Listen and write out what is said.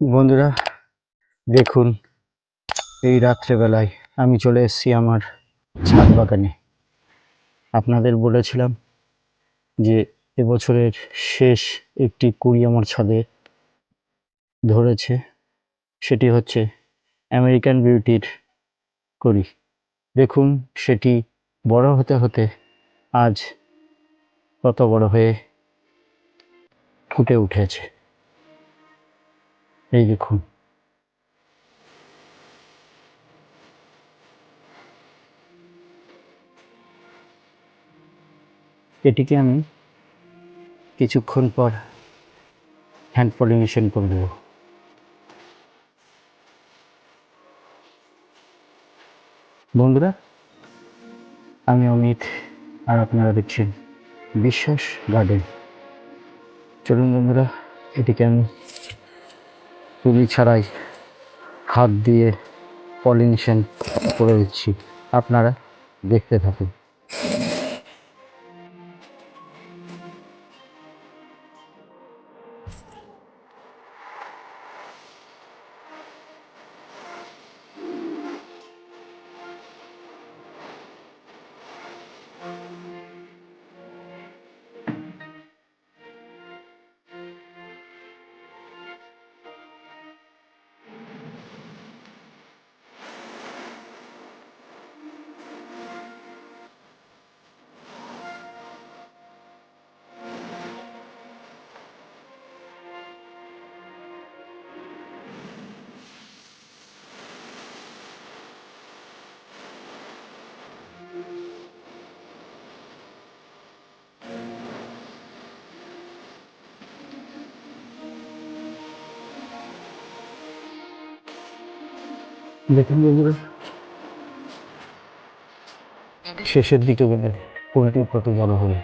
বন্ধুরা, দেখুন, এই রাত্রেবেলায় আমি চলে এসেছি আমার ছাদ বাগানে। আপনাদের বলেছিলাম যে এবছরের শেষ একটি কুড়ি আমার ছাদে ধরেছে। সেটি হচ্ছে আমেরিকান বিউটির করি দেখুন, সেটি বড় হতে হতে আজ কত বড় হয়ে ফুটে উঠেছে। এই দেখুন। এটিকে আমি কিছুক্ষণ পর হ্যান্ড পলিনেশন করে দেবো বন্ধুরা, আমি অমিত আর আপনারা দেখছেন বিশ্বাস গার্ডেন। চলুন বন্ধুরা, এটিকে আমি তুলি ছাড়াই হাত দিয়ে পলিনেশন করে দিচ্ছি। আপনারা দেখতে থাকুন। দেখুন বন্ধুরা শেষের দিকে গেলে পোলট্রি কত বড় হবে।